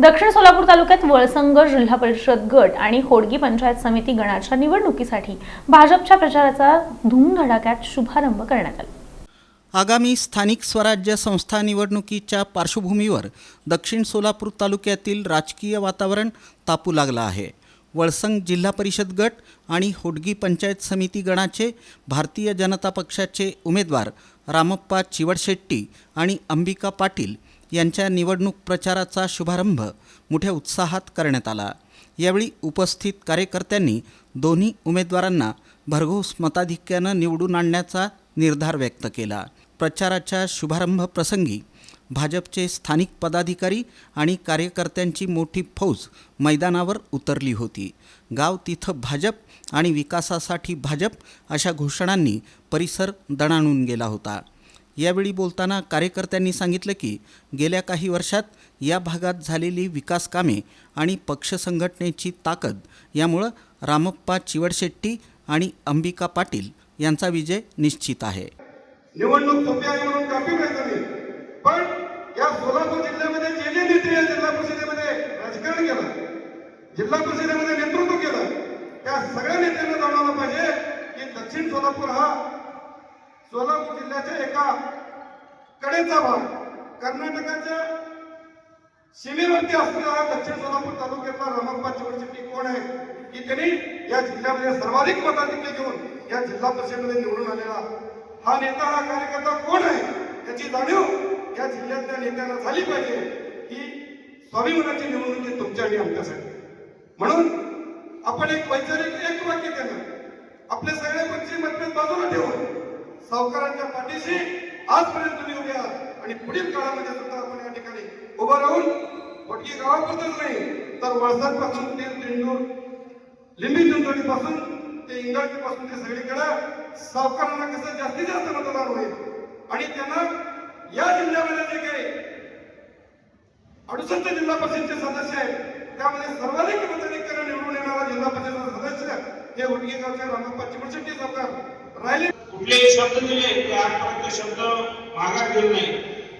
दक्षिण सोलापूर तालुक्यात वळसंग जिल्हा परिषद गट आणि होडगी पंचायत समिती गणाच्या निवडणुकीसाठी भाजपच्या प्रचाराचा धूमधडाक्यात शुभारंभ करण्यात आला. आगामी स्थानिक स्वराज्य संस्था निवडणुकीच्या पार्श्वभूमीवर दक्षिण सोलापूर तालुक्यातील राजकीय वातावरण तापू लागलं आहे. वळसंग जिल्हा परिषद गट आणि होडगी पंचायत समिती गणाचे भारतीय जनता पक्षाचे उमेदवार रामप्पा चिवडशेट्टी आणि अंबिका पाटील यांच्या निवडणूक प्रचाराचा शुभारंभ मोठ्या उत्साहात करण्यात आला. यावेळी उपस्थित कार्यकर्त्यांनी दोन्ही उमेदवारांना भरघोस मताधिक्यानं निवडून आणण्याचा निर्धार व्यक्त केला. प्रचाराच्या शुभारंभ प्रसंगी भाजपचे स्थानिक पदाधिकारी आणि कार्यकर्त्यांची मोठी फौज मैदानावर उतरली होती. गाव तिथं भाजप आणि विकासासाठी भाजप अशा घोषणांनी परिसर दणाणून गेला होता. यावेळी बोलताना कार्यकर्त्यांनी सांगितलं की गेल्या काही वर्षात या भागात झालेली विकास कामे आणि पक्ष संघटनेची ताकद यामुळं रामप्पा चिवडशेट्टी आणि अंबिका पाटील यांचा विजय निश्चित आहे. निवडणूक सोपी आहे म्हणून कापी करायचं नाही पण या सोलापूर जिल्ह्यामध्ये जे जे नेते या जिल्हा परिषदेमध्ये राजकारण केलं जिल्हा परिषदेमध्ये नेतृत्व केलं त्या सगळ्या नेत्यांना जाणवलं पाहिजे की दक्षिण सोलापूर हा सोलापूर जिल्ह्याच्या एका कडेचा भाग कर्नाटकाच्या सीमेवरती असलेला दक्षिण सोलापूर तालुक्यातला रामप्पा चिवडशेट्टी कोण आहे. की त्यांनी या जिल्ह्यामध्ये सर्वाधिक मताधिक्य घेऊन या जिल्हा परिषदेमध्ये निवडून आलेला हा नेता हा कार्यकर्ता कोण आहे याची जाणीव या जिल्ह्यातल्या नेत्यांना झाली पाहिजे. ही स्वाभिमानाची निवडणूक आहे तुमच्या आणि आमच्यासाठी. म्हणून आपण एक वैचारिक एक वाक्य केलं आपले सगळे पक्षी मतभेद बाजूला ठेवून सावकारांच्या पाठीशी आजपर्यंत तुम्ही उभे आहात. आणि पुढील काळामध्ये सुद्धा आपण या ठिकाणी उभं राहून वडकी गावापुरतच नाही तर वळसांपासून ते तेंडूर लिंबी चिंचोली पासून ते इंगाळकीपासून ते सगळीकडे सावकारांना कसं जास्तीत जास्त मतदान होईल? आणि त्यांना या जिल्ह्यामध्ये जे काही अडुसष्ट जिल्हा परिषदचे सदस्य आहेत त्यामध्ये सर्वाधिक मताधिक्याने निवडून येणारा जिल्हा परिषदेचा सदस्य हे उडगी रामप्पा चिमटशेट्टी सरकार. राहिले कुठलेही शब्द दिले ते आजपर्यंत शब्द माघार घेऊ नाही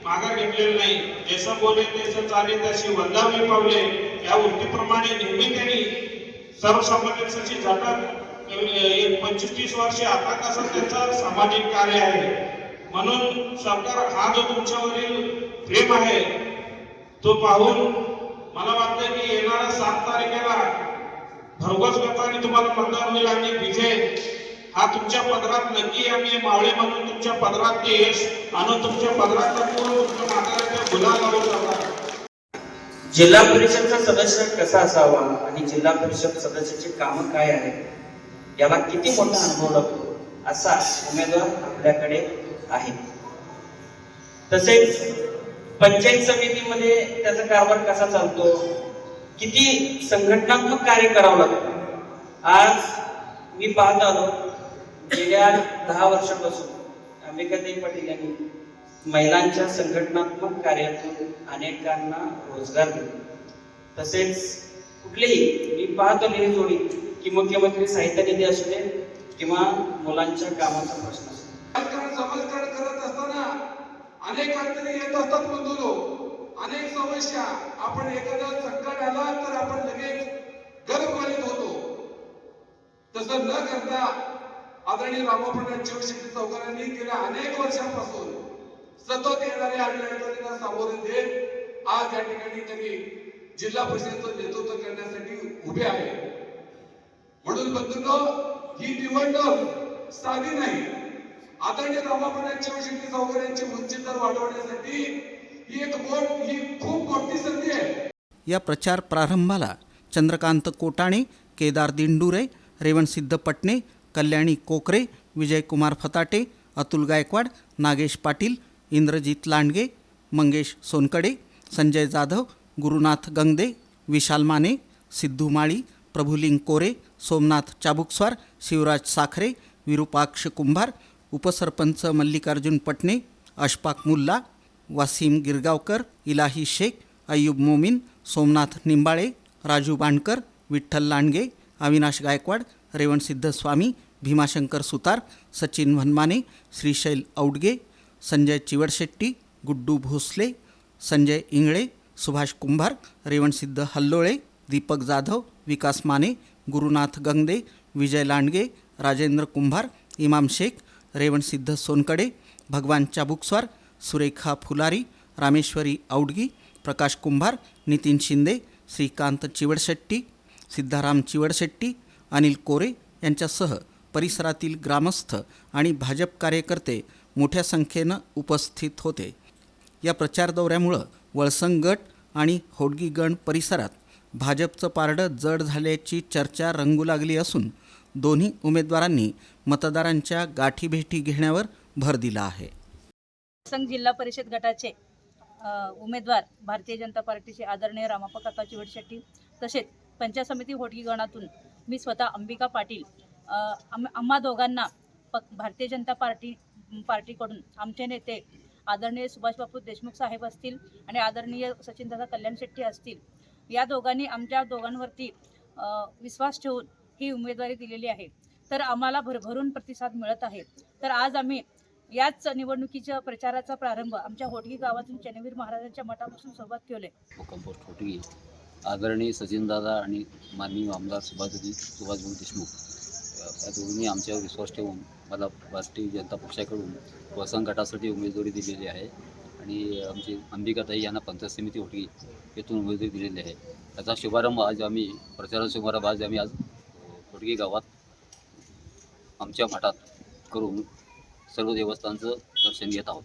माघार घेतलेले नाही. जसं बोले तसं चाले तशी वंदावली पावले. या वृत्तीप्रमाणे नेहमी त्यांनी सर्वसामान्यांसाठी जातात. एक पंचवीस तीस वर्षे आता कसं त्यांचं सामाजिक कार्य आहे? म्हणून सरकार हा जो तुमच्यावरील प्रेम आहे तो पाहून मला वाटतं की येणाऱ्या सात तारखेला भरघोस मताने तुम्हाला मतदान होईल आणि विजय हा तुमच्या पदरात नक्की आम्ही मावळे म्हणून तुमच्या पदरात ते आणि तुमच्या पदरात पूर्ण तुमच्या म्हाताऱ्याच्या गुलाल जिल्हा परिषदचा सदस्य कसा असावा आणि जिल्हा परिषद सदस्याचे काम काय आहे याला किती मोठा अनुभव लागतो असा उमेदवार आपल्याकडे आहे. तसेच पंचायत समितीमध्ये त्याचा कारभार कसा चालतो किती संघटनात्मक कार्य करावं लागतं आज मी पाहत आलो गेल्या दहा वर्षापासून अंबिकाताई पाटील यांनी महिलांच्या संघटनात्मक कार्यातून अनेकांना रोजगार दिला तसेच कुठलेही मी पाहतो ही जोडी की मुख्यमंत्री साहित्य निधी असू दे किंवा मुलांच्या कामाचा प्रश्न असू दे. करत असताना अनेक अडचणी येत असतात बंधू अनेक समस्या. आपण एखादा संकट आला तर आपण लगेच गर्भकालीत होतो. तसं न करता आदरणीय रामाप्रसाद शिवशक्ती चौकारांनी गेल्या अनेक वर्षांपासून सतत येणाऱ्या अडचणींना सामोरे देत आज या ठिकाणी त्यांनी जिल्हा परिषदेचं नेतृत्व करण्यासाठी उभे आहे. म्हणून बंधूंनो ही निवडणूक साधी नाही. आदरणीय रामाप्रसाद शिवशक्ती चौकारे यांची उंची दर वाढवण्यासाठी ही एक मोठ ही खूप मोठी संधी आहे. या प्रचार प्रारंभाला चंद्रकांत कोटाणे केदार दिंडुरे रेवणसिद्ध पटणे कल्याणी कोकरे विजयकुमार फताटे अतुल गायकवाड नागेश पाटील इंद्रजित लांडगे मंगेश सोनकडे संजय जाधव गुरुनाथ गंगदे विशाल माने सिद्धू माळी प्रभुलिंग कोरे सोमनाथ चाबुकस्वार शिवराज साखरे विरूपाक्ष कुंभार उपसरपंच मल्लिकार्जुन पटणे अशफाक मुल्ला वासीम गिरगावकर इलाही शेख अय्यूब मोमीन सोमनाथ निंबाळे राजू बांडकर विठ्ठल लांडगे अविनाश गायकवाड रेवणसिद्ध स्वामी भीमाशंकर सुतार सचिन वनमाने श्रीशैल औडगे संजय चिवडशेट्टी गुड्डू भोसले संजय इंगळे सुभाष कुंभार रेवणसिद्ध हल्लोळे दीपक जाधव विकास माने गुरुनाथ गंगदे विजय लांडगे राजेंद्र कुंभार इमाम शेख रेवणसिद्ध सोनकडे भगवान चाबुकस्वार सुरेखा फुलारी रामेश्वरी औडगी प्रकाश कुंभार नितीन शिंदे श्रीकांत चिवडशेट्टी सिद्धाराम चिवडशेट्टी अनिल कोरे यांच्यासह परिसरातील ग्रामस्थ आणि भाजप कार्यकर्ते मोठ्या संख्येनं उपस्थित होते. या प्रचार दौऱ्यामुळं वळसंग गट आणि होडगीगण परिसरात भाजपचं पारडं जड झाल्याची चर्चा रंगू लागली असून दोन्ही उमेदवारांनी मतदारांच्या गाठीभेटी घेण्यावर भर दिला आहे. संघ जिल्हा परिषद गटाचे उमेदवार भारतीय जनता पार्टीचे आदरणीय रामापा काका चिवडशेट्टी तसेच पंचायत समिती होटगी गणातून मी स्वतः अंबिका पाटील आम्हा दोघांना प भारतीय जनता पार्टी पार्टीकडून आमचे नेते आदरणीय सुभाषबापू देशमुख साहेब असतील आणि आदरणीय सचिनदादा कल्याण शेट्टी असतील या दोघांनी आमच्या दोघांवरती विश्वास ठेवून ही उमेदवारी दिलेली आहे. तर आम्हाला भरभरून प्रतिसाद मिळत आहे. तर आज आम्ही याच निवडणुकीच्या प्रचाराचा प्रारंभ आमच्या होटगी गावातून चनवीर महाराजांच्या मठापासून सुरुवात केले आदरणीय सचिनदादा आणि माननीय आमदार सुभाषजी सुभाषभाऊ देशमुख या दोन्ही आमच्यावर विश्वास ठेवून मला भारतीय जनता पक्षाकडून वसंत गटासाठी उमेदवारी दिलेली आहे आणि आमची अंबिकाताई यांना पंचायत समिती होटगी येथून उमेदवारी दिलेली आहे. त्याचा शुभारंभ आज आम्ही प्रचार शुभारंभ आज आम्ही आज होटगी गावात आमच्या मठात करून सर्व देवस्थानचं दर्शन घेत आहोत.